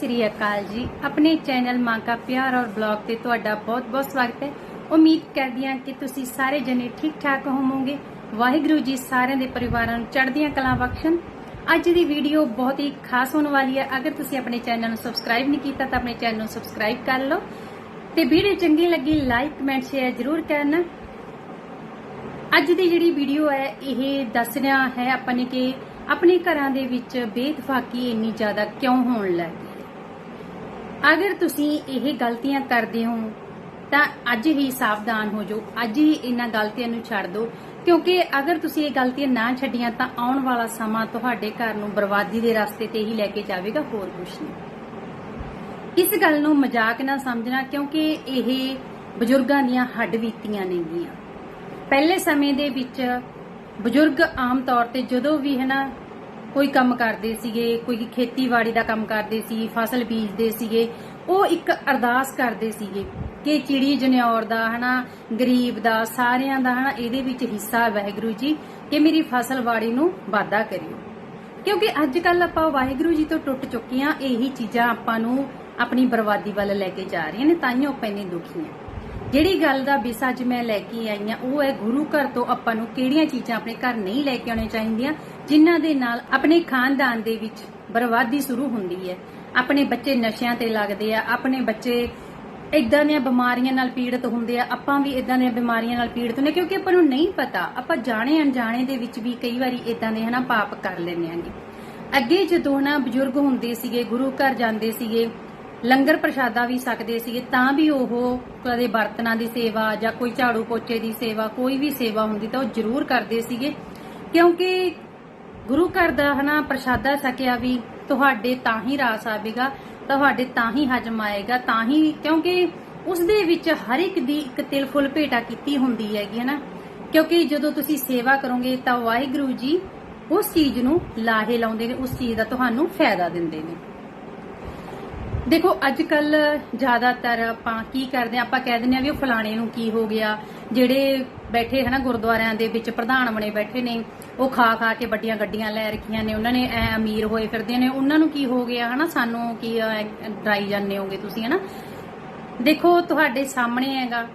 ਸ੍ਰੀ ਅਕਾਲ ਜੀ। ਆਪਣੇ ਚੈਨਲ ਮਾਂ ਕਾ ਪਿਆਰ ਔਰ ਬਲੌਗ ਤੇ ਤੁਹਾਡਾ ਬਹੁਤ-ਬਹੁਤ ਸਵਾਗਤ ਹੈ। ਉਮੀਦ ਕਰਦੀ ਹਾਂ ਕਿ ਤੁਸੀਂ ਸਾਰੇ ਜਣੇ ਠੀਕ-ਠਾਕ ਹੋਵੋਗੇ। ਵਾਹਿਗੁਰੂ ਜੀ ਸਾਰਿਆਂ ਦੇ ਪਰਿਵਾਰਾਂ ਨੂੰ ਚੜ੍ਹਦੀਆਂ ਕਲਾਂ ਬਖਸ਼ਣ। ਅੱਜ ਦੀ ਵੀਡੀਓ ਬਹੁਤ ਹੀ ਖਾਸ ਹੋਣ ਵਾਲੀ ਹੈ। ਅਗਰ ਤੁਸੀਂ ਆਪਣੇ ਚੈਨਲ ਨੂੰ ਸਬਸਕ੍ਰਾਈਬ ਨਹੀਂ ਕੀਤਾ ਤਾਂ ਆਪਣੇ ਚੈਨਲ ਨੂੰ ਸਬਸਕ੍ਰਾਈਬ ਕਰ ਲਓ। ਤੇ ਵੀਡੀਓ ਚੰਗੀ ਲੱਗੀ, ਲਾਈਕ, ਕਮੈਂਟ, ਸ਼ੇਅਰ ਜ਼ਰੂਰ ਕਰਨਾ। ਅੱਜ ਦੀ ਜਿਹੜੀ ਵੀਡੀਓ ਹੈ, ਇਹ ਦੱਸ ਰਿਹਾ ਹੈ ਆਪਾਂ ਨੇ ਕਿ ਆਪਣੇ ਘਰਾਂ ਦੇ ਵਿੱਚ ਬੇਤਫਾਕੀ ਇੰਨੀ ਜ਼ਿਆਦਾ ਕਿਉਂ ਹੋਣ ਲੱਗੀ ਅਗਰ ਤੁਸੀਂ ਇਹ ਗਲਤੀਆਂ ਕਰਦੇ ਹੋ, ਤਾਂ ਅੱਜ ਹੀ ਸਾਵਧਾਨ ਹੋ ਜਾਓ। ਅੱਜ ਹੀ ਇਹਨਾਂ ਗਲਤੀਆਂ ਨੂੰ ਛੱਡ ਦਿਓ। ਕਿਉਂਕਿ ਅਗਰ ਤੁਸੀਂ ਇਹ ਗਲਤੀਆਂ ਨਾ ਛੱਡੀਆਂ, ਤਾਂ ਆਉਣ ਵਾਲਾ ਸਮਾਂ ਤੁਹਾਡੇ ਘਰ ਨੂੰ ਬਰਬਾਦੀ ਦੇ ਰਸਤੇ ਤੇ ਹੀ ਲੈ ਕੇ ਜਾਵੇਗਾ, ਹੋਰ ਕੁਝ ਨਹੀਂ। ਇਸ ਗੱਲ ਨੂੰ ਮਜ਼ਾਕ ਨਾ ਸਮਝਣਾ, ਕਿਉਂਕਿ ਇਹ ਬਜ਼ੁਰਗਾਂ ਦੀਆਂ ਹੱਡ ਬੀਤੀਆਂ ਨੇਗੀਆਂ। ਪਹਿਲੇ ਸਮੇਂ ਦੇ ਵਿੱਚ ਬਜ਼ੁਰਗ ਆਮ ਤੌਰ ਤੇ ਜਦੋਂ ਵੀ ਹਨਾ ਕੋਈ ਕੰਮ ਕਰਦੇ ਸੀਗੇ, ਕੋਈ ਖੇਤੀਬਾੜੀ ਦਾ ਕੰਮ ਕਰਦੇ ਸੀ, ਫਸਲ ਬੀਜਦੇ ਸੀਗੇ, ਉਹ ਇੱਕ ਅਰਦਾਸ ਕਰਦੇ ਸੀਗੇ ਕਿ ਚਿੜੀ ਜਨੌਰ ਦਾ, ਹਨਾ, ਗਰੀਬ ਦਾ, ਸਾਰਿਆਂ ਦਾ, ਹਨਾ, ਇਹਦੇ ਵਿੱਚ ਹਿੱਸਾ ਵਾਹਿਗੁਰੂ ਜੀ, ਕਿ ਮੇਰੀ ਫਸਲ ਬਾੜੀ ਨੂੰ ਵਾਧਾ ਕਰਿਓ। ਕਿਉਂਕਿ ਅੱਜ ਕੱਲ ਆਪਾਂ ਵਾਹਿਗੁਰੂ ਜੀ ਤੋਂ ਟੁੱਟ ਚੁੱਕੇ ਆ ਇਹੀ ਚੀਜ਼ਾਂ ਆਪਾਂ ਨੂੰ ਆਪਣੀ ਬਰਬਾਦੀ ਵੱਲ ਲੈ ਕੇ ਜਾ ਰਹੀਆਂ ਨੇ ਤਾਈਓ ਆਪਾਂ ਇੰਨੇ ਦੁਖੀ ਆ ਜਿਹੜੀ ਗੱਲ ਦਾ ਵਿਸ਼ਾ ਅੱਜ ਮੈਂ ਲੈ ਕੇ ਆਈ ਆ ਉਹ ਹੈ ਗੁਰੂ ਘਰ ਤੋਂ ਆਪਾਂ ਨੂੰ ਕਿਹੜੀਆਂ ਚੀਜ਼ਾਂ ਆਪਣੇ ਘਰ ਨਹੀਂ ਲੈ ਕੇ ਆਉਣੀਆਂ ਚਾਹੀਦੀਆਂ ਜਿਨ੍ਹਾਂ ਦੇ ਨਾਲ ਆਪਣੇ ਖਾਨਦਾਨ ਦੇ ਵਿੱਚ ਬਰਬਾਦੀ ਸ਼ੁਰੂ ਹੁੰਦੀ ਹੈ। ਆਪਣੇ ਬੱਚੇ ਨਸ਼ਿਆਂ ਤੇ ਲੱਗਦੇ ਆ, ਆਪਣੇ ਬੱਚੇ ਇਦਾਂ ਦੀਆਂ ਬਿਮਾਰੀਆਂ ਨਾਲ ਪੀੜਤ ਹੁੰਦੇ ਆ। ਆਪਾਂ ਵੀ ਇਦਾਂ ਦੀਆਂ ਬਿਮਾਰੀਆਂ ਨਾਲ ਪੀੜਤ ਹੁੰਦੇ ਕਿਉਂਕਿ ਆਪਾਂ ਨੂੰ ਨਹੀਂ ਪਤਾ। ਆਪਾਂ ਜਾਣੇ ਅਣਜਾਣੇ ਦੇ ਵਿੱਚ ਵੀ ਕਈ ਵਾਰੀ ਇਦਾਂ ਦੇ ਹਨਾ ਪਾਪ ਕਰ ਲੈਂਦੇ ਆਂਗੇ ਅੱਗੇ ਜਦੋਂ ਨਾ ਬਜ਼ੁਰਗ ਹੁੰਦੇ ਸੀਗੇ, ਗੁਰੂ ਘਰ ਜਾਂਦੇ ਸੀਗੇ, ਲੰਗਰ ਪ੍ਰਸ਼ਾਦਾ ਵੀ ਸਕਦੇ ਸੀਗੇ, ਤਾਂ ਵੀ ਉਹ ਕਦੇ ਬਰਤਨਾਂ ਦੀ ਸੇਵਾ ਜਾਂ ਕੋਈ ਝਾੜੂ ਪੋਚੇ ਦੀ ਸੇਵਾ, ਕੋਈ ਵੀ ਸੇਵਾ ਹੁੰਦੀ ਤਾਂ ਉਹ ਜ਼ਰੂਰ ਕਰਦੇ ਸੀਗੇ। ਕਿਉਂਕਿ ਗੁਰੂ ਘਰ ਦਾ ਹਨਾ ਪ੍ਰਸ਼ਾਦਾ ਸਕਿਆ ਵੀ ਤੁਹਾਡੇ ਤਾਂ ਹੀ ਰਾਸ ਆਵੇਗਾ, ਤੁਹਾਡੇ ਤਾਂ ਹੀ ਹਜਮ ਆਏਗਾ, ਤਾਂ ਹੀ ਕਿਉਂਕਿ ਉਸ ਦੇ ਵਿੱਚ ਹਰ ਇੱਕ ਦੀ ਇੱਕ ਤਿਲ ਫੁੱਲ ਭੇਟਾ ਕੀਤੀ ਹੁੰਦੀ ਹੈਗੀ ਹਨਾ ਕਿਉਂਕਿ ਜਦੋਂ ਤੁਸੀਂ ਸੇਵਾ ਕਰੋਗੇ ਤਾਂ ਵਾਹਿਗੁਰੂ ਜੀ ਉਸ ਚੀਜ਼ ਨੂੰ ਲਾਹੇ ਲਾਉਂਦੇ ਨੇ, ਉਸ ਚੀਜ਼ ਦਾ ਤੁਹਾਨੂੰ ਫਾਇਦਾ ਦਿੰਦੇ ਨੇ। ਦੇਖੋ ਅੱਜ ਕੱਲ ਜ਼ਿਆਦਾਤਰ ਆਪਾਂ ਕੀ ਕਰਦੇ ਆ ਆਪਾਂ ਕਹਿ ਦਿੰਦੇ ਆ ਵੀ ਉਹ ਫਲਾਣੇ ਨੂੰ ਕੀ ਹੋ ਗਿਆ ਜਿਹੜੇ ਬੈਠੇ ਹਨਾ ਗੁਰਦੁਆਰਿਆਂ ਦੇ ਵਿੱਚ ਪ੍ਰਧਾਨ ਬਣੇ ਬੈਠੇ ਨੇ, ਉਹ ਖਾ ਖਾ ਕੇ ਵੱਡੀਆਂ ਗੱਡੀਆਂ ਲੈ ਰੱਖੀਆਂ ਨੇ, ਉਹਨਾਂ ਨੇ ਐ ਅਮੀਰ ਹੋਏ ਫਿਰਦੇ ਨੇ। ਉਹਨਾਂ ਨੂੰ ਕੀ ਹੋ ਗਿਆ ਹਨਾ? ਸਾਨੂੰ ਕੀ ਡਰਾਈ ਜਾਂਦੇ ਹੋਗੇ ਤੁਸੀਂ ਹਨਾ? ਦੇਖੋ, ਤੁਹਾਡੇ ਸਾਹਮਣੇ ਹੈਗਾ।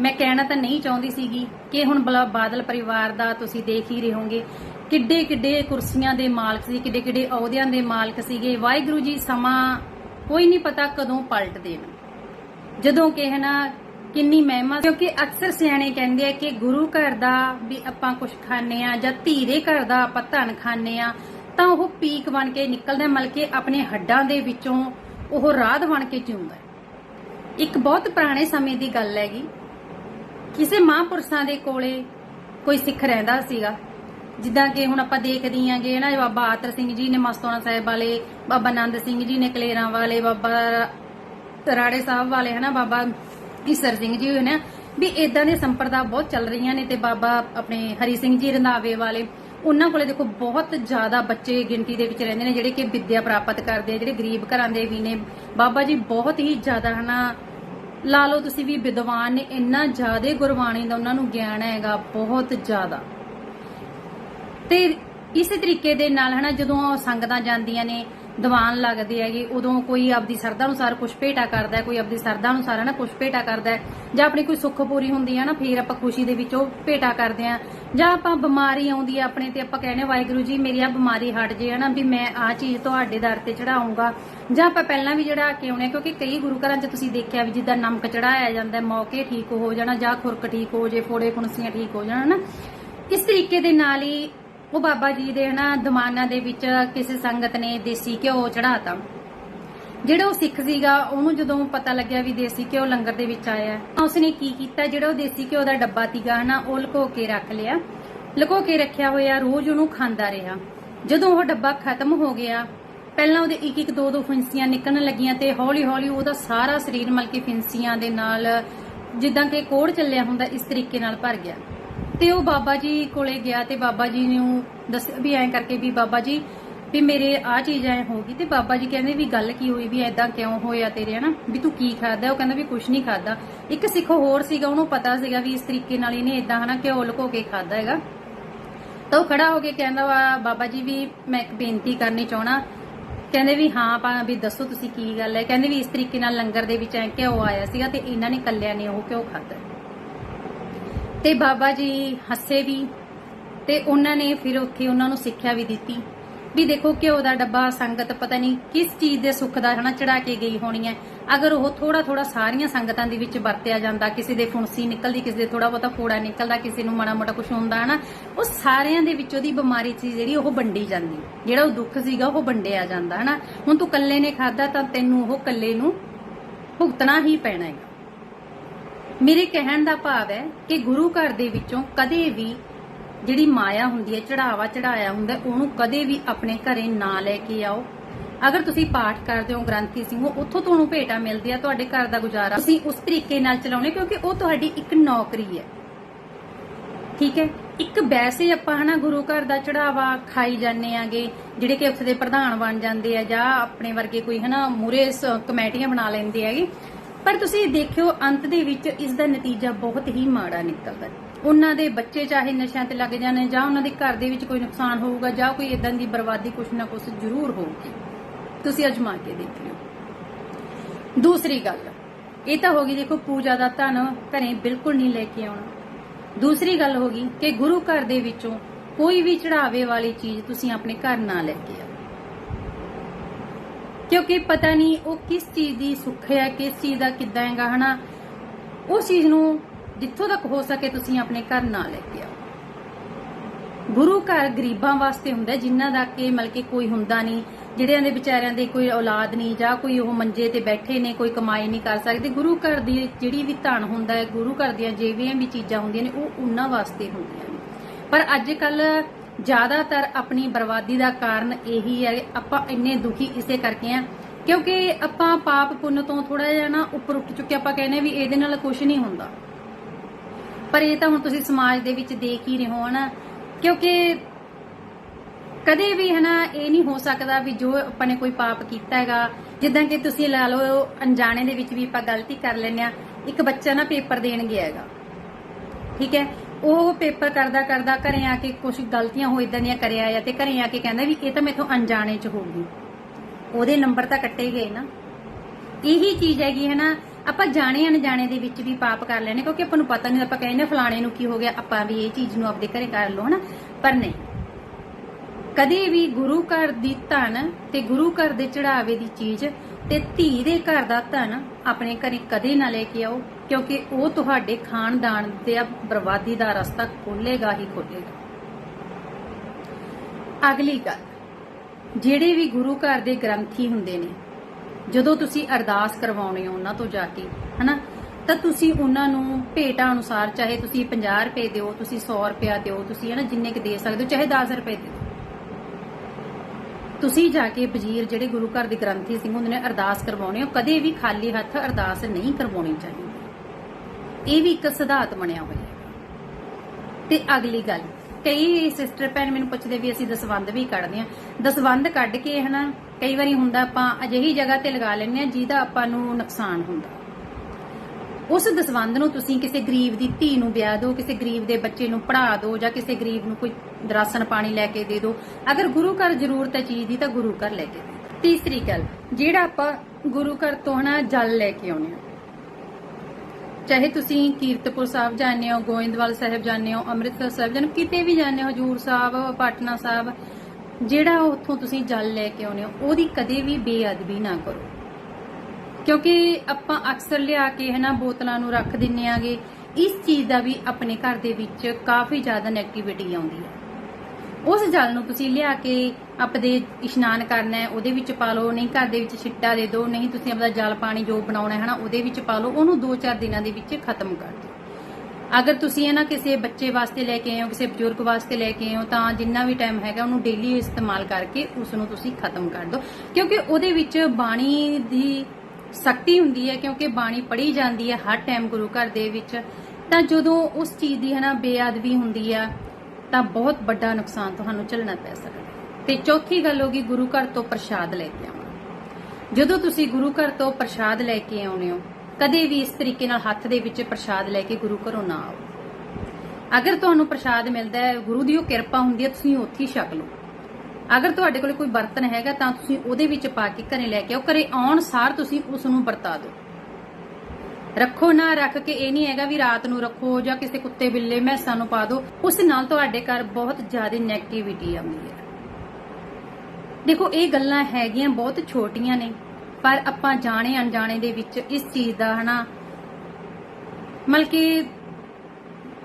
ਮੈਂ ਕਹਿਣਾ ਤਾਂ ਨਹੀਂ ਚਾਹੁੰਦੀ ਸੀਗੀ ਕਿ ਹੁਣ ਬਲਾ, ਬਾਦਲ ਪਰਿਵਾਰ ਦਾ ਤੁਸੀਂ ਦੇਖ ਹੀ ਰਹੇ ਹੋਗੇ। ਕਿੱਡੇ ਕਿੱਡੇ ਕੁਰਸੀਆਂ ਦੇ ਮਾਲਕ ਸੀ ਕਿੱਡੇ ਕਿੱਡੇ ਅਹੁਦਿਆਂ ਦੇ ਮਾਲਕ ਸੀਗੇ। ਵਾਹਿਗੁਰੂ ਜੀ, ਸਮਾਂ ਕੋਈ ਨਹੀਂ ਪਤਾ ਕਦੋਂ ਪਲਟ ਦੇਣ ਜਦੋਂ ਕਿ ਹੈ ਨਾ ਕਿੰਨੀ ਮਹਿਮਾ ਕਿਉਂਕਿ ਅਕਸਰ ਸਿਆਣੇ ਕਹਿੰਦੇ ਆ ਕਿ ਗੁਰੂ ਘਰ ਦਾ ਵੀ ਆਪਾਂ ਕੁਝ ਖਾਣੇ ਆ ਜਾਂ ਧੀਰੇ ਘਰ ਦਾ ਆਪਾਂ ਧਨ ਖਾਣੇ ਆ, ਤਾਂ ਉਹ ਪੀਕ ਬਣ ਕੇ ਨਿਕਲਦਾ ਮਤਲਬ ਆਪਣੇ ਹੱਡਾਂ ਦੇ ਵਿੱਚੋਂ ਉਹ ਰਾਧ ਬਣ ਕੇ ਜਿਉਂਦਾ ਇੱਕ ਬਹੁਤ ਪੁਰਾਣੇ ਸਮੇਂ ਦੀ ਗੱਲ ਹੈਗੀ। ਕਿਸੇ ਮਹਾਂਪੁਰਸ਼ਾਂ ਦੇ ਕੋਲੇ ਕੋਈ ਸਿੱਖ ਰਹਿੰਦਾ ਸੀਗਾ। ਜਿੱਦਾਂ ਕਿ ਹੁਣ ਆਪਾਂ ਦੇਖਦੇ ਆਂਗੇ ਨਾ ਬਾਬਾ ਆਤਰ ਸਿੰਘ ਜੀ ਨੇ ਮਸਤੋਣਾ ਸਾਹਿਬ ਵਾਲੇ, ਬਾਬਾ ਆਨੰਦ ਸਿੰਘ ਜੀ ਨੇ ਕਲੇਰਾਂ ਵਾਲੇ, ਬਾਬਾ ਰਾੜੇ ਸਾਹਿਬ ਵਾਲੇ, ਹਨਾ, ਬਾਬਾ ਈਸਰ ਸਿੰਘ ਜੀ ਹੋਏ ਨੇ, ਵੀ ਇਦਾਂ ਦੇ ਸੰਪਰਦਾ ਬਹੁਤ ਚੱਲ ਰਹੀਆਂ ਨੇ ਤੇ ਬਾਬਾ ਆਪਣੇ ਹਰੀ ਸਿੰਘ ਜੀ ਰੰਧਾਵੇ ਵਾਲੇ, ਉਹਨਾਂ ਕੋਲੇ ਦੇਖੋ ਬਹੁਤ ਜ਼ਿਆਦਾ ਬੱਚੇ ਗਿਣਤੀ ਦੇ ਵਿੱਚ ਰਹਿੰਦੇ ਨੇ, ਜਿਹੜੇ ਕਿ ਵਿੱਦਿਆ ਪ੍ਰਾਪਤ ਕਰਦੇ ਆ, ਜਿਹੜੇ ਗਰੀਬ ਘਰਾਂ ਦੇ ਵੀ ਨੇ। ਬਾਬਾ ਜੀ ਬਹੁਤ ਹੀ ਜ਼ਿਆਦਾ ਹਨਾ, ਲਾ ਲਓ ਤੁਸੀਂ ਵੀ ਵਿਦਵਾਨ ਨੇ, ਇੰਨਾ ਜ਼ਿਆਦਾ ਗੁਰਬਾਣੀ ਦਾ ਉਹਨਾਂ ਨੂੰ ਗਿਆਨ ਹੈਗਾ ਬਹੁਤ ਜ਼ਿਆਦਾ। ਤੇ ਇਸੇ ਤਰੀਕੇ ਦੇ ਨਾਲ ਹਨਾ, ਜਦੋਂ ਸੰਗਤਾਂ ਜਾਂਦੀਆਂ ਨੇ ਦੀਵਾਨ ਲੱਗਦੇ ਹੈਗੇ ਉਦੋਂ ਕੋਈ ਆਪਦੀ ਸਰਦਾ ਅਨੁਸਾਰ ਕੁਝ ਭੇਟਾ ਕਰਦਾ ਹੈ, ਕੋਈ ਆਪਦੀ ਸਰਦਾ ਅਨੁਸਾਰ ਹਨਾ ਕੁਝ ਭੇਟਾ ਕਰਦਾ ਜਾਂ ਆਪਣੀ ਕੋਈ ਸੁੱਖ ਪੂਰੀ ਹੁੰਦੀ ਹੈ ਨਾ ਫਿਰ ਆਪਾਂ ਖੁਸ਼ੀ ਦੇ ਵਿੱਚ ਉਹ ਭੇਟਾ ਕਰਦੇ ਆ ਜਾਂ ਆਪਾਂ ਬਿਮਾਰੀ ਆਉਂਦੀ ਹੈ ਆਪਣੇ ਤੇ ਆਪਾਂ ਕਹਿੰਦੇ ਵਾਹਿਗੁਰੂ ਜੀ ਮੇਰੀ ਆ ਬਿਮਾਰੀ ਹਟ ਜੇ ਹਨਾ ਵੀ ਮੈਂ ਆ ਚੀਜ਼ ਤੁਹਾਡੇ ਦਰ ਤੇ ਚੜਾਉਂਗਾ ਜਾਂ ਆਪਾਂ ਪਹਿਲਾਂ ਵੀ ਚੜਾ ਕੇ ਆਉਣੇ ਆ, ਕਿਉਂਕਿ ਕਈ ਗੁਰੂ ਘਰਾਂ 'ਚ ਤੁਸੀਂ ਦੇਖਿਆ ਵੀ ਜਿੱਦਾਂ ਨਮਕ ਚੜਾਇਆ ਜਾਂਦਾ ਮੌਕੇ ਠੀਕ ਹੋ ਜਾਣਾ ਜਾਂ ਖੁਰਕ ਠੀਕ ਹੋ ਜੇ ਫੋੜੇ ਫੁਣਸੀਆਂ ਠੀਕ ਹੋ ਜਾਣਾ ਹਨਾ ਇਸ ਤਰੀਕੇ ਦੇ ਨਾਲ ਹੀ ਉਹ ਬਾਬਾ ਜੀ ਦੇ ਹਨਾ ਦਮਾਨਾਂ ਦੇ ਵਿੱਚ ਕਿਸੇ ਸੰਗਤ ਨੇ ਦੇਸੀ ਘਿਓ ਚੜਾਤਾ ਜਿਹੜਾ ਉਹ ਸਿੱਖ ਸੀਗਾ, ਉਹਨੂੰ ਜਦੋਂ ਪਤਾ ਲੱਗਿਆ ਵੀ ਦੇਸੀ ਘਿਓ ਲੰਗਰ ਦੇ ਵਿੱਚ ਆਇਆ ਉਸਨੇ ਕੀ ਕੀਤਾ, ਜਿਹੜਾ ਉਹ ਦੇਸੀ ਘਿਓ ਦਾ ਡੱਬਾ ਸੀਗਾ ਹਨਾ, ਉਹ ਲੁਕੋ ਕੇ ਰੱਖ ਲਿਆ। ਲੁਕੋ ਕੇ ਰੱਖਿਆ ਹੋਇਆ ਰੋਜ਼ ਉਹਨੂੰ ਖਾਂਦਾ ਰਿਹਾ। ਜਦੋਂ ਉਹ ਡੱਬਾ ਖਤਮ ਹੋ ਗਿਆ, ਪਹਿਲਾਂ ਉਹਦੇ ਇੱਕ ਇੱਕ ਦੋ ਦੋ ਫਿੰਸੀਆਂ ਨਿਕਲਣ ਲੱਗੀਆਂ ਤੇ ਹੌਲੀ ਹੌਲੀ ਉਹਦਾ ਸਾਰਾ ਸਰੀਰ ਮਲ ਕੇ ਫਿੰਸੀਆਂ ਦੇ ਨਾਲ, ਜਿੱਦਾਂ ਕਿ ਕੋੜ ਚੱਲਿਆ ਹੁੰਦਾ, ਇਸ ਤਰੀਕੇ ਨਾਲ ਭਰ ਗਿਆ। ਤੇ ਉਹ ਬਾਬਾ ਜੀ ਕੋਲੇ ਗਿਆ ਤੇ ਬਾਬਾ ਜੀ ਨੂੰ ਦੱਸਿਆ ਵੀ ਐਂ ਕਰਕੇ ਵੀ ਬਾਬਾ ਜੀ ਵੀ ਮੇਰੇ ਆ ਚੀਜ਼ ਐ ਹੋ ਗਈ ਤੇ ਬਾਬਾ ਜੀ ਕਹਿੰਦੇ ਵੀ ਗੱਲ ਕੀ ਹੋਈ ਵੀ ਐਦਾਂ ਕਿਉਂ ਹੋਇਆ ਤੇਰੇ, ਹਨਾ? ਵੀ ਤੂੰ ਕੀ ਖਾਦਾ ਉਹ ਕਹਿੰਦਾ ਵੀ ਕੁਝ ਨਹੀਂ ਖਾਦਾ ਇੱਕ ਸਿੱਖ ਹੋਰ ਸੀਗਾ, ਉਹਨੂੰ ਪਤਾ ਸੀਗਾ ਵੀ ਇਸ ਤਰੀਕੇ ਨਾਲ ਇਹਨੇ ਐਦਾਂ ਹਨਾ, ਘਿਓ ਲੁਕੋ ਕੇ ਖਾਦਾ ਹੈਗਾ। ਤਾਂ ਉਹ ਖੜਾ ਹੋ ਕੇ ਕਹਿੰਦਾ ਵਾ, ਬਾਬਾ ਜੀ ਵੀ ਮੈਂ ਇੱਕ ਬੇਨਤੀ ਕਰਨੀ ਚਾਹਣਾ ਕਹਿੰਦੇ ਵੀ, ਹਾਂ ਆਪਾਂ ਵੀ ਦੱਸੋ ਤੁਸੀਂ ਕੀ ਗੱਲ ਹੈ? ਕਹਿੰਦੇ ਵੀ ਇਸ ਤਰੀਕੇ ਨਾਲ ਲੰਗਰ ਦੇ ਵਿੱਚ ਐ ਘਿਓ ਆਇਆ ਸੀਗਾ ਤੇ ਇਹਨਾਂ ਨੇ ਕੱਲਿਆਂ ਨੇ ਉਹ ਘਿਓ ਖਾਧਾ। ਤੇ ਬਾਬਾ ਜੀ ਹੱਸੇ ਵੀ ਤੇ ਉਹਨਾਂ ਨੇ ਫਿਰ ਉੱਥੇ ਉਹਨਾਂ ਨੂੰ ਸਿੱਖਿਆ ਵੀ ਦਿੱਤੀ। ਵੀ ਦੇਖੋ ਘਿਓ ਦਾ ਡੱਬਾ, ਸੰਗਤ ਪਤਾ ਨਹੀਂ ਕਿਸ ਚੀਜ਼ ਦੇ ਸੁੱਖ ਦਾ ਹਨਾ ਚੜਾ ਕੇ ਗਈ ਹੋਣੀ ਹੈ। ਅਗਰ ਉਹ ਥੋੜਾ ਥੋੜਾ ਸਾਰੀਆਂ ਸੰਗਤਾਂ ਦੇ ਵਿੱਚ ਵਰਤਿਆ ਜਾਂਦਾ, ਕਿਸੇ ਦੇ ਫੁਣਸੀ ਨਿਕਲਦੀ, ਕਿਸੇ ਦੇ ਥੋੜਾ ਬਹੁਤਾ ਫੋੜਾ ਨਿਕਲਦਾ, ਕਿਸੇ ਨੂੰ ਮਾੜਾ ਮੋਟਾ ਕੁਝ ਹੁੰਦਾ ਹਨਾ, ਉਹ ਸਾਰਿਆਂ ਦੇ ਵਿੱਚ ਉਹਦੀ ਬਿਮਾਰੀ ਸੀ ਜਿਹੜੀ ਉਹ ਵੰਡੀ ਜਾਂਦੀ। ਜਿਹੜਾ ਉਹ ਦੁੱਖ ਸੀਗਾ ਉਹ ਵੰਡਿਆ ਜਾਂਦਾ ਹਨਾ। ਹੁਣ ਤੂੰ ਇਕੱਲੇ ਨੇ ਖਾਦਾ ਤਾਂ ਤੈਨੂੰ ਉਹ ਇਕੱਲੇ ਨੂੰ ਭੁਗਤਣਾ ਹੀ ਪੈਣਾ ਹੈ ਮੇਰੇ ਕਹਿਣ ਦਾ ਭਾਵ ਹੈ ਕਿ ਗੁਰੂ ਘਰ ਦੇ ਵਿੱਚੋਂ ਕਦੇ ਵੀ ਜਿਹੜੀ ਮਾਇਆ ਹੁੰਦੀ ਹੈ, ਚੜਾਵਾ ਚੜਾਇਆ ਹੁੰਦਾ ਉਹਨੂੰ ਕਦੇ ਵੀ ਆਪਣੇ ਘਰੇ ਨਾ ਲੈ ਕੇ ਆਓ। ਅਗਰ ਤੁਸੀਂ ਪਾਠ ਕਰਦੇ ਹੋ, ਗ੍ਰੰਥੀ ਸਿੰਘ ਹੋ ਉੱਥੋਂ ਤੁਹਾਨੂੰ ਭੇਟਾ ਮਿਲਦੀ ਆ, ਤੁਹਾਡੇ ਘਰ ਦਾ ਗੁਜ਼ਾਰਾ ਤੁਸੀਂ ਉਸ ਤਰੀਕੇ ਨਾਲ ਚਲਾਉਣੇ ਕਿਉਂਕਿ ਉਹ ਤੁਹਾਡੀ ਇੱਕ ਨੌਕਰੀ ਹੈ। ਠੀਕ ਹੈ? ਇੱਕ ਵੈਸੇ ਆਪਾਂ ਹਨਾ ਗੁਰੂ ਘਰ ਦਾ ਚੜਾਵਾ ਖਾਈ ਜਾਂਦੇ ਆਗੇ, ਜਿਹੜੇ ਕਿ ਉੱਥੇ ਦੇ ਪ੍ਰਧਾਨ ਬਣ ਜਾਂਦੇ ਆ, ਜਾਂ ਆਪਣੇ ਵਰਗੇ ਕੋਈ ਹਨਾ ਮੂਰੇ ਕਮੇਟੀਆਂ ਬਣਾ ਲੈਂਦੇ ਹੈਗੇ। ਪਰ ਤੁਸੀਂ ਦੇਖਿਓ, ਅੰਤ ਦੇ ਵਿੱਚ ਇਸ ਦਾ ਨਤੀਜਾ ਬਹੁਤ ਹੀ ਮਾੜਾ ਨਿਕਲਦਾ। ਹੈ। ਉਹਨਾਂ ਦੇ ਬੱਚੇ ਚਾਹੇ ਨਸ਼ਿਆਂ ਤੇ ਲੱਗ ਜਾਣ ਜਾਂ ਉਹਨਾਂ ਦੇ ਘਰ ਦੇ ਵਿੱਚ ਕੋਈ ਨੁਕਸਾਨ ਹੋਊਗਾ ਜਾਂ ਕੋਈ ਇਦਾਂ ਦੀ ਬਰਬਾਦੀ ਕੁਛ ਨਾ ਕੁਛ ਜ਼ਰੂਰ ਹੋਊਗੀ। ਤੁਸੀਂ ਅਜਮਾ ਕੇ ਦੇਖਿਓ ਦੂਸਰੀ ਗੱਲ, ਇਹ ਤਾਂ ਹੋ ਗਈ ਦੇਖੋ, ਪੂਜਾ ਦਾ ਧਨ ਘਰੇ ਬਿਲਕੁਲ ਨਹੀਂ ਲੈ ਕੇ ਆਉਣਾ। ਦੂਸਰੀ ਗੱਲ ਹੋ ਗਈ ਕਿ ਗੁਰੂ ਘਰ ਦੇ ਵਿੱਚੋਂ ਕੋਈ ਵੀ ਚੜਾਵੇ ਵਾਲੀ ਚੀਜ਼ ਤੁਸੀਂ ਆਪਣੇ ਘਰ ਨਾ ਲੈ ਕੇ ਆਓ। ਕਿਉਂਕਿ ਪਤਾ ਨਹੀਂ ਉਹ ਕਿਸ ਚੀਜ਼ ਦੀ ਸੁੱਖ ਹੈ, ਕਿਸ ਚੀਜ਼ ਦਾ ਕਿੱਦਾਂ ਹੈਗਾ, ਹਨਾ? ਉਸ ਚੀਜ਼ ਨੂੰ ਜਿੱਥੋਂ ਤੱਕ ਹੋ ਸਕੇ ਤੁਸੀਂ ਆਪਣੇ ਘਰ ਨਾ ਲੈ ਕੇ ਆਓ। ਗੁਰੂ ਘਰ ਗਰੀਬਾਂ ਵਾਸਤੇ ਹੁੰਦਾ ਜਿਨ੍ਹਾਂ ਦਾ ਕਿ ਮਤਲਬ ਕੋਈ ਹੁੰਦਾ ਨਹੀਂ, ਜਿਹੜਿਆਂ ਦੇ ਵਿਚਾਰਿਆਂ ਦੇ ਕੋਈ ਔਲਾਦ ਨਹੀਂ, ਜਾਂ ਕੋਈ ਉਹ ਮੰਜੇ ਤੇ ਬੈਠੇ ਨੇ, ਕੋਈ ਕਮਾਈ ਨਹੀਂ ਕਰ ਸਕਦੇ। ਗੁਰੂ ਘਰ ਦੀ ਜਿਹੜੀ ਵੀ ਧਨ ਹੁੰਦਾ ਹੈ, ਗੁਰੂ ਘਰ ਦੀਆਂ ਜਿਹੜੀਆਂ ਵੀ ਚੀਜ਼ਾਂ ਹੁੰਦੀਆਂ ਨੇ, ਉਹ ਉਹਨਾਂ ਵਾਸਤੇ ਹੁੰਦੀਆਂ ਨੇ। ਪਰ ਅੱਜ ਕੱਲ ਜ਼ਿਆਦਾਤਰ ਆਪਣੀ ਬਰਬਾਦੀ ਦਾ ਕਾਰਨ ਇਹੀ ਹੈ, ਆਪਾਂ ਇੰਨੇ ਦੁਖੀ ਇਸੇ ਕਰਕੇ ਆ ਕਿਉਂਕਿ ਆਪਾਂ ਪਾਪ ਪੁੰਨ ਤੋਂ ਥੋੜਾ ਜਿਹਾ ਨਾ ਉੱਪਰ ਉੱਠ ਚੁੱਕੇ, ਆਪਾਂ ਕਹਿੰਦੇ ਵੀ ਇਹਦੇ ਨਾਲ ਕੁਝ ਨਹੀਂ ਹੁੰਦਾ। ਪਰ ਇਹ ਤਾਂ ਹੁਣ ਤੁਸੀਂ ਸਮਾਜ ਦੇ ਵਿੱਚ ਦੇਖ ਹੀ ਰਹੇ ਹੋ ਨਾ ਕਿਉਂਕਿ ਕਦੇ ਵੀ, ਹਨਾ, ਇਹ ਨਹੀਂ ਹੋ ਸਕਦਾ ਵੀ ਜੋ ਆਪਾਂ ਨੇ ਕੋਈ ਪਾਪ ਕੀਤਾ ਹੈਗਾ, ਜਿੱਦਾਂ ਕਿ ਤੁਸੀਂ ਲਾ ਲਓ, ਅਣਜਾਣੇ ਦੇ ਵਿੱਚ ਵੀ ਆਪਾਂ ਗਲਤੀ ਕਰ ਲੈਂਦੇ ਆ ਇੱਕ ਬੱਚਾ ਨਾ ਪੇਪਰ ਦੇਣ ਗਿਆ ਹੈਗਾ। ਠੀਕ ਹੈ? ਉਹ ਪੇਪਰ ਕਰਦਾ ਕਰਦਾ ਘਰੇ ਆ ਕੇ ਕੁਝ ਗਲਤੀਆਂ ਹੋ ਇਦਾਂ ਦੀਆਂ ਕਰਿਆ ਆ ਤੇ ਘਰੇ ਆ ਕੇ ਕਹਿੰਦਾ ਵੀ ਇਹ ਤਾਂ ਮੇਥੋਂ ਅਣਜਾਣੇ ਚ ਹੋ ਗਈ। ਉਹਦੇ ਨੰਬਰ ਤਾਂ ਕੱਟੇ ਗਏ ਨਾ। ਇਹੀ ਚੀਜ਼ ਹੈਗੀ ਹੈ ਨਾ, ਆਪਾਂ ਜਾਣੇ ਅਣਜਾਣੇ ਦੇ ਵਿੱਚ ਵੀ ਪਾਪ ਕਰ ਲੈਣੇ ਕਿਉਂਕਿ ਆਪਾਂ ਨੂੰ ਪਤਾ ਨਹੀਂ ਆਪਾਂ ਕਹਿੰਦੇ ਫਲਾਣੇ ਨੂੰ ਕੀ ਹੋ ਗਿਆ, ਆਪਾਂ ਵੀ ਇਹ ਚੀਜ਼ ਨੂੰ ਆਪਦੇ ਘਰੇ ਕਰ ਲਓ ਹਨਾ। ਪਰ ਨਹੀਂ। ਕਦੇ ਵੀ ਗੁਰੂ ਘਰ ਦੀ ਧਨ ਤੇ ਗੁਰੂ ਘਰ ਦੇ ਚੜਾਵੇ ਦੀ ਚੀਜ਼ ਤੇ ਧੀ ਦੇ ਘਰ ਦਾ ਧਨ ਆਪਣੇ ਘਰੇ ਕਦੇ ਨਾ ਲੈ ਕੇ ਆਓ, ਕਿਉਂਕਿ ਉਹ ਤੁਹਾਡੇ ਖਾਨਦਾਨ ਦੇ ਬਰਬਾਦੀ ਦਾ ਰਸਤਾ ਖੋਲੇਗਾ ਹੀ ਖੋਲੇਗਾ ਅਗਲੀ ਗੱਲ, ਜਿਹੜੇ ਵੀ ਗੁਰੂ ਘਰ ਦੇ ਗ੍ਰੰਥੀ ਹੁੰਦੇ ਨੇ, ਜਦੋਂ ਤੁਸੀਂ ਅਰਦਾਸ ਕਰਵਾਉਣੇ ਹੋ ਉਹਨਾਂ ਤੋਂ ਜਾ ਕੇ, ਹਨਾ, ਤਾਂ ਤੁਸੀਂ ਉਹਨਾਂ ਨੂੰ ਭੇਟਾ ਅਨੁਸਾਰ ਚਾਹੇ ਤੁਸੀਂ 50 ਰੁਪਏ ਦਿਓ, ਤੁਸੀਂ 100 ਰੁਪਿਆ ਦਿਓ, ਤੁਸੀਂ, ਹਨਾ, ਜਿੰਨੇ ਕ ਦੇ ਸਕਦੇ ਹੋ, ਚਾਹੇ 10 ਰੁਪਏ ਦਿਓ। ਤੁਸੀਂ ਜਾ ਕੇ ਵਜ਼ੀਰ ਜਿਹੜੇ ਗੁਰੂ ਘਰ ਦੇ ਗ੍ਰੰਥੀ ਸਿੰਘ ਹੁੰਦੇ ਨੇ, ਅਰਦਾਸ ਕਰਵਾਉਣੇ ਹੋ ਕਦੇ ਵੀ ਖਾਲੀ ਹੱਥ ਅਰਦਾਸ ਨਹੀਂ ਕਰਵਾਉਣੀ ਚਾਹੀਦੀ। ਇਹ ਵੀ ਇੱਕ ਸਿਧਾਂਤ ਬਣਿਆ ਹੋਇਆ ਹੈ। ਤੇ ਅਗਲੀ ਗੱਲ ਕਈ ਸਿਸਟਰ ਭੈਣ ਮੈਨੂੰ ਪੁੱਛਦੇ ਵੀ ਅਸੀਂ ਦਸਵੰਦ ਵੀ ਕੱਢਦੇ ਆ ਦਸਵੰਦ ਕੱਢ ਕੇ ਹਨਾ, ਕਈ ਵਾਰੀ ਹੁੰਦਾ ਆਪਾਂ ਅਜਿਹੀ ਜਗ੍ਹਾ ਤੇ ਲਗਾ ਲੈਂਦੇ ਆ ਜਿਹਦਾ ਆਪਾਂ ਨੂੰ ਨੁਕਸਾਨ ਹੁੰਦਾ। ਉਸ ਦਸਵੰਦ ਨੂੰ ਤੁਸੀਂ ਕਿਸੇ ਗਰੀਬ ਦੀ ਧੀ ਨੂੰ ਵਿਆਹ ਦਿਓ, ਕਿਸੇ ਗਰੀਬ ਦੇ ਬੱਚੇ ਨੂੰ ਪੜ੍ਹਾ ਦਿਓ ਜਾਂ ਕਿਸੇ ਗਰੀਬ ਨੂੰ ਕੋਈ ਰਾਸ਼ਨ ਪਾਣੀ ਲੈ ਕੇ ਦੇ ਦਿਓ, ਅਗਰ ਗੁਰੂ ਘਰ ਜ਼ਰੂਰਤ ਹੈ ਚੀਜ਼ ਦੀ ਤਾਂ ਗੁਰੂ ਘਰ ਲੈ ਕੇ ਤੀਸਰੀ ਗੱਲ, ਜਿਹੜਾ ਆਪਾਂ ਗੁਰੂ ਘਰ ਤੋਂ ਹਨਾ ਜਲ ਲੈ ਕੇ ਆਉਣੇ ਆ ਚਾਹੇ ਤੁਸੀਂ ਕੀਰਤਪੁਰ ਸਾਹਿਬ ਜਾਂਦੇ ਹੋ, ਗੋਇੰਦਵਾਲ ਸਾਹਿਬ ਜਾਂਦੇ ਹੋ, ਅੰਮ੍ਰਿਤਸਰ ਸਾਹਿਬ ਜਾਂਦੇ ਹੋ ਕਿਤੇ ਵੀ ਜਾਂਦੇ ਹੋ, ਹਜੂਰ ਸਾਹਿਬ, ਪਟਨਾ ਸਾਹਿਬ, ਜਿਹੜਾ ਉੱਥੋਂ ਤੁਸੀਂ ਜਲ ਲੈ ਕੇ ਆਉਣੇ ਹੋ, ਉਹਦੀ ਕਦੇ ਵੀ ਬੇਅਦਬੀ ਨਾ ਕਰੋ। ਕਿਉਂਕਿ ਆਪਾਂ ਅਕਸਰ ਲਿਆ ਕੇ ਹਨਾ ਬੋਤਲਾਂ ਨੂੰ ਰੱਖ ਦਿੰਨੇ ਆਗੇ, ਇਸ ਚੀਜ਼ ਦਾ ਵੀ ਆਪਣੇ ਘਰ ਦੇ ਵਿੱਚ ਕਾਫੀ ਜ਼ਿਆਦਾ ਨੈਗੇਟਿਵਿਟੀ ਆਉਂਦੀ ਹੈ। ਉਸ ਜਲ ਨੂੰ ਤੁਸੀਂ ਲਿਆ ਕੇ ਆਪਦੇ ਇਸ਼ਨਾਨ ਕਰਨਾ ਹੈ, ਉਹਦੇ ਵਿੱਚ ਪਾ ਲਓ, ਨਹੀਂ ਘਰ ਦੇ ਵਿੱਚ ਛਿੱਟਾ ਦੇ ਦਿਓ, ਨਹੀਂ ਤੁਸੀਂ ਆਪਦਾ ਜਲ ਪਾਣੀ ਜੋ ਬਣਾਉਣਾ ਹੈ ਹਨਾ, ਉਹਦੇ ਵਿੱਚ ਪਾ ਲਓ, ਉਹਨੂੰ 2-4 ਦਿਨਾਂ ਦੇ ਵਿੱਚ ਖਤਮ ਕਰ ਦਿਓ। ਅਗਰ ਤੁਸੀਂ ਇਹ ਨਾ ਕਿਸੇ ਬੱਚੇ ਵਾਸਤੇ ਲੈ ਕੇ ਆਏ ਹੋ, ਕਿਸੇ ਬਜ਼ੁਰਗ ਵਾਸਤੇ ਲੈ ਕੇ ਆਏ ਹੋ, ਤਾਂ ਜਿੰਨਾ ਵੀ ਟਾਈਮ ਹੈਗਾ, ਉਹਨੂੰ ਡੇਲੀ ਇਸਤੇਮਾਲ ਕਰਕੇ ਉਸ ਨੂੰ ਤੁਸੀਂ ਖਤਮ ਕਰ ਦਿਓ। ਕਿਉਂਕਿ ਉਹਦੇ ਵਿੱਚ ਬਾਣੀ ਦੀ ਸ਼ਕਤੀ ਹੁੰਦੀ ਹੈ ਕਿਉਂਕਿ ਬਾਣੀ ਪੜ੍ਹੀ ਜਾਂਦੀ ਹੈ ਹਰ ਟਾਈਮ ਗੁਰੂ ਘਰ ਦੇ ਵਿੱਚ, ਤਾਂ ਜਦੋਂ ਉਸ ਚੀਜ਼ ਦੀ ਹਨਾ ਬੇਅਦਬੀ ਹੁੰਦੀ ਆ, ਤਾਂ ਬਹੁਤ ਵੱਡਾ ਨੁਕਸਾਨ ਤੁਹਾਨੂੰ ਝੱਲਣਾ ਪੈ ਸਕਦਾ ਤੇ ਚੌਥੀ ਗੱਲ ਹੋ ਗਈ, ਗੁਰੂ ਘਰ ਤੋਂ ਪ੍ਰਸ਼ਾਦ ਲੈ ਕੇ ਆਉਣਾ। ਜਦੋਂ ਤੁਸੀਂ ਗੁਰੂ ਘਰ ਤੋਂ ਪ੍ਰਸ਼ਾਦ ਲੈ ਕੇ ਆਉਣੇ ਹੋ, ਕਦੇ ਵੀ ਇਸ ਤਰੀਕੇ ਨਾਲ ਹੱਥ ਦੇ ਵਿੱਚ ਪ੍ਰਸ਼ਾਦ ਲੈ ਕੇ ਗੁਰੂ ਘਰੋਂ ਨਾ ਆਓ। ਅਗਰ ਤੁਹਾਨੂੰ ਪ੍ਰਸ਼ਾਦ ਮਿਲਦਾ ਹੈ, ਗੁਰੂ ਦੀ ਉਹ ਕਿਰਪਾ ਹੁੰਦੀ ਹੈ, ਤੁਸੀਂ ਉੱਥੇ ਹੀ ਛਕ ਲਓ। ਅਗਰ ਤੁਹਾਡੇ ਕੋਲ ਕੋਈ ਬਰਤਨ ਹੈਗਾ ਤਾਂ ਤੁਸੀਂ ਉਹਦੇ ਵਿੱਚ ਪਾ ਕੇ ਘਰੇ ਲੈ ਕੇ ਆਓ। ਘਰੇ ਆਉਣ ਸਾਰ ਤੁਸੀਂ ਉਸ ਨੂੰ ਵਰਤਾ ਦਿਓ। ਰੱਖੋ ਨਾ ਰੱਖ ਕੇ, ਇਹ ਨਹੀਂ ਹੈਗਾ ਵੀ ਰਾਤ ਨੂੰ ਰੱਖੋ ਜਾਂ ਕਿਸੇ ਕੁੱਤੇ ਬਿੱਲੇ ਮੈਸਾਂ ਨੂੰ ਪਾ ਦਿਓ। ਉਸ ਨਾਲ ਤੁਹਾਡੇ ਘਰ ਬਹੁਤ ਜ਼ਿਆਦਾ ਨੈਗੇਟਿਵਿਟੀ ਆਉਂਦੀ ਹੈ। ਦੇਖੋ, ਇਹ ਗੱਲਾਂ ਹੈਗੀਆਂ, ਬਹੁਤ ਛੋਟੀਆਂ ਨੇ, ਪਰ ਆਪਾਂ ਜਾਣੇ ਅਣਜਾਣੇ ਦੇ ਵਿੱਚ ਇਸ ਚੀਜ਼ ਦਾ ਹਨਾ ਮਤਲਬ ਕਿ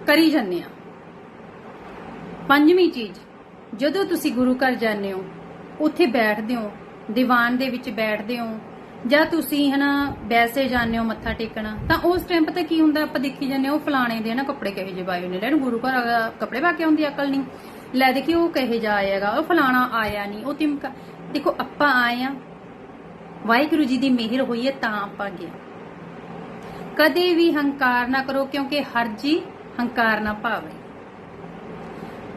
ਕਰੀ ਜਾਂਦੇ ਆ ਪੰਜਵੀਂ ਚੀਜ਼ ਜਦੋਂ ਤੁਸੀਂ ਗੁਰੂ ਘਰ ਜਾਂਦੇ ਹੋ, ਉੱਥੇ ਬੈਠਦੇ ਹੋ, ਦੀਵਾਨ ਦੇ ਵਿੱਚ ਬੈਠਦੇ ਹੋ, ਜਾਂ ਤੁਸੀਂ ਹਨਾ ਵੈਸੇ ਜਾਂਦੇ ਹੋ ਮੱਥਾ ਟੇਕਣਾ, ਤਾਂ ਉਸ ਟਾਈਮ ਪਤਾ ਕੀ ਹੁੰਦਾ, ਆਪਾਂ ਦੇਖੀ ਜਾਂਦੇ ਹਾਂ, ਉਹ ਫਲਾਣੇ ਦੇ ਨਾ ਕੱਪੜੇ ਕਹੇ ਜਿਹੇ ਪਾਏ ਨੇ ਲੈਣ ਗੁਰੂ ਘਰ ਕੱਪੜੇ ਪਾ ਕੇ ਆਉਂਦੀ ਅਕਲ ਨਹੀਂ। ਲੈ ਦੇਖੀ ਉਹ ਕਹੇ ਜਾ ਆਏਗਾ ਉਹ ਫਲਾਣਾ ਆਇਆ ਨਹੀਂ, ਉਹ ਤਿਮਕਾ ਦੇਖੋ ਆਪਾਂ ਆਏ ਆ ਵਾਹਿਗੁਰੂ ਜੀ ਦੀ ਮਿਹਰ ਹੋਈ ਹੈ, ਤਾਂ ਆਪਾਂ ਗਏ ਕਦੇ ਵੀ ਹੰਕਾਰ ਨਾ ਕਰੋ, ਕਿਉਂਕਿ ਹਰ ਜੀ ਹੰਕਾਰ ਨਾ ਭਾਵੇ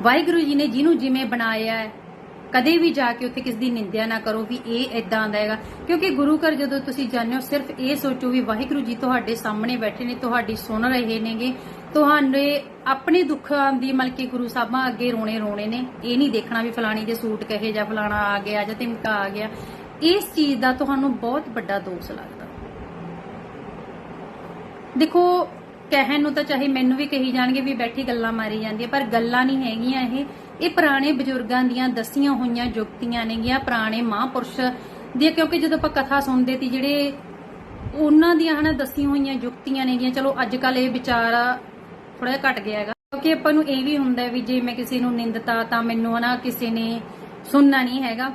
ਵਾਹਿਗੁਰੂ ਜੀ ਨੇ ਜਿਹਨੂੰ ਜਿਵੇਂ ਬਣਾਇਆ ਹੈ, ਕਦੇ ਵੀ ਜਾ ਕੇ ਉੱਥੇ ਕਿਸ ਦੀ ਨਿੰਦਿਆ ਨਾ ਕਰੋ ਵੀ ਇਹ ਇਦਾਂ ਦਾ ਹੈਗਾ। ਕਿਉਂਕਿ ਗੁਰੂ ਘਰ ਜਦੋਂ ਤੁਸੀਂ ਜਾਂਦੇ ਹੋ, ਸਿਰਫ ਇਹ ਸੋਚੋ ਵੀ ਵਾਹਿਗੁਰੂ ਜੀ ਤੁਹਾਡੇ ਸਾਹਮਣੇ ਬੈਠੇ ਨੇ, ਤੁਹਾਡੀ ਸੁਣ ਰਹੇ ਨੇਗੇ। ਤੁਹਾਡੇ ਆਪਣੇ ਦੁੱਖਾਂ ਦੀ ਮਲਕੀ ਗੁਰੂ ਸਾਹਿਬਾਂ ਅੱਗੇ ਰੋਣੇ ਰੋਣੇ ਨੇ। ਇਹ ਨਹੀਂ ਦੇਖਣਾ ਵੀ ਫਲਾਣੀ ਦੇ ਸੂਟ ਕਹੇ ਜਾਂ ਫਲਾਣਾ ਆ ਗਿਆ ਜਾਂ ਤਿਮਕਾ ਆ ਗਿਆ। ਇਸ ਚੀਜ਼ ਦਾ ਤੁਹਾਨੂੰ ਬਹੁਤ ਵੱਡਾ ਦੋਸ਼ ਲੱਗਦਾ। ਦੇਖੋ ਕਹਿਣ ਨੂੰ ਤਾਂ ਚਾਹੇ ਮੈਨੂੰ ਵੀ ਕਹੀ ਜਾਣਗੇ ਵੀ ਬੈਠੀ ਗੱਲਾਂ ਮਾਰੀ ਜਾਂਦੀਆਂ ਪਰ ਗੱਲਾਂ ਨਹੀਂ ਹੈਗੀਆਂ ਇਹ। ਇਹ ਪੁਰਾਣੇ ਬਜ਼ੁਰਗਾਂ ਦੀਆਂ ਦਸੀਆਂ ਹੋਈਆਂ ਜੁਗਤੀਆਂ ਨੇਗੀਆਂ, ਪੁਰਾਣੇ ਮਹਾਂਪੁਰਸ਼ ਦੀਆਂ, ਕਿਉਂਕਿ ਜਦੋਂ ਆਪਾਂ ਕਥਾ ਸੁਣਦੇ ਸੀ, ਜਿਹੜੇ ਉਹਨਾਂ ਦੀਆਂ ਹਨਾ ਦਸੀਆਂ ਹੋਈਆਂ ਜੁਗਤੀਆਂ ਨੇਗੀਆਂ, ਚਲੋ ਅੱਜ ਕੱਲ ਇਹ ਵਿਚਾਰ ਥੋੜਾ ਜਿਹਾ ਘਟ ਗਿਆ ਹੈਗਾ। ਕਿਉਂਕਿ ਆਪਾਂ ਨੂੰ ਇਹ ਵੀ ਹੁੰਦਾ ਵੀ ਜੇ ਮੈਂ ਕਿਸੇ ਨੂੰ ਨਿੰਦਤਾ ਤਾਂ ਮੈਨੂੰ ਹਨਾ ਕਿਸੇ ਨੇ ਸੁਣਨਾ ਨਹੀਂ ਹੈਗਾ।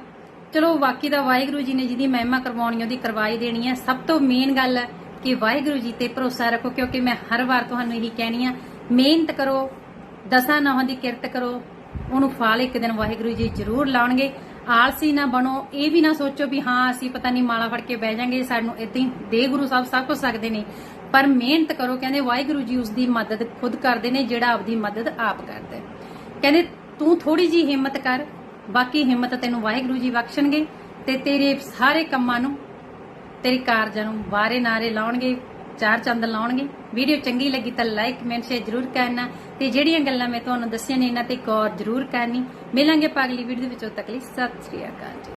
ਚਲੋ, ਬਾਕੀ ਦਾ ਵਾਹਿਗੁਰੂ ਜੀ ਨੇ ਜਿਹਦੀ ਮਹਿਮਾ ਕਰਵਾਉਣੀ, ਉਹਦੀ ਕਰਵਾਈ ਦੇਣੀ ਹੈ। ਸਭ ਤੋਂ ਮੇਨ ਗੱਲ ਹੈ ਕਿ ਵਾਹਿਗੁਰੂ ਜੀ ਤੇ ਭਰੋਸਾ ਰੱਖੋ, ਕਿਉਂਕਿ ਮੈਂ ਹਰ ਵਾਰ ਤੁਹਾਨੂੰ ਇਹੀ ਕਹਿਣੀ ਆ, ਮਿਹਨਤ ਕਰੋ, ਦਸਾਂ ਨਹਾਂ ਦੀ ਕਿਰਤ ਕਰੋ, ਉਹਨੂੰ ਫਲ ਇੱਕ ਦਿਨ ਵਾਹਿਗੁਰੂ ਜੀ ਜ਼ਰੂਰ ਲਾਉਣਗੇ। ਆਲਸੀ ਨਾ ਬਣੋ, ਇਹ ਵੀ ਨਾ ਸੋਚੋ ਵੀ ਹਾਂ, ਅਸੀਂ ਪਤਾ ਨਹੀਂ ਮਾਲਾ ਫੜ ਕੇ ਬਹਿ ਜਾਾਂਗੇ, ਸਾਨੂੰ ਇਦਾਂ ਹੀ ਦੇ ਗੁਰੂ ਸਾਹਿਬ ਸਭ ਕੁਝ ਸਕਦੇ ਨੇ। ਪਰ ਮਿਹਨਤ ਕਰੋ, ਕਹਿੰਦੇ ਵਾਹਿਗੁਰੂ ਜੀ ਉਸ ਦੀ ਮਦਦ ਖੁਦ ਕਰਦੇ ਨੇ, ਜਿਹੜਾ ਆਪਦੀ ਮਦਦ ਆਪ ਕਰਦਾ ਕਹਿੰਦੇ ਤੂੰ ਥੋੜੀ ਜੀ ਹਿੰਮਤ ਕਰ, ਬਾਕੀ ਹਿੰਮਤ ਤੈਨੂੰ ਵਾਹਿਗੁਰੂ ਜੀ ਬਖਸ਼ਣਗੇ ਤੇ ਤੇਰੇ ਸਾਰੇ ਕੰਮਾਂ ਨੂੰ ਤੇਰੀ ਕਾਰਜਾਂ ਨੂੰ ਵਾਰੇ ਨਾਰੇ ਲਾਉਣਗੇ, ਚਾਰ ਚੰਦ ਲਾਉਣਗੇ। ਵੀਡੀਓ ਚੰਗੀ ਲੱਗੀ ਤਾਂ ਲਾਈਕ ਕਮੈਂਟ ਸ਼ੇਅਰ ਜ਼ਰੂਰ ਕਰਨਾ। ਤੇ ਜਿਹੜੀਆਂ ਗੱਲਾਂ ਮੈਂ ਤੁਹਾਨੂੰ ਦੱਸੀਆਂ ਨੇ, ਇਹਨਾਂ ਤੇ ਗੌਰ ਜ਼ਰੂਰ ਕਰਨੀ। ਮਿਲਾਂਗੇ ਆਪਾਂ ਅਗਲੀ ਵੀਡੀਓ ਦੇ ਵਿੱਚ, ਉਦੋਂ ਤੱਕ ਲਈ ਸਤਿ ਸ੍ਰੀ ਅਕਾਲ ਜੀ।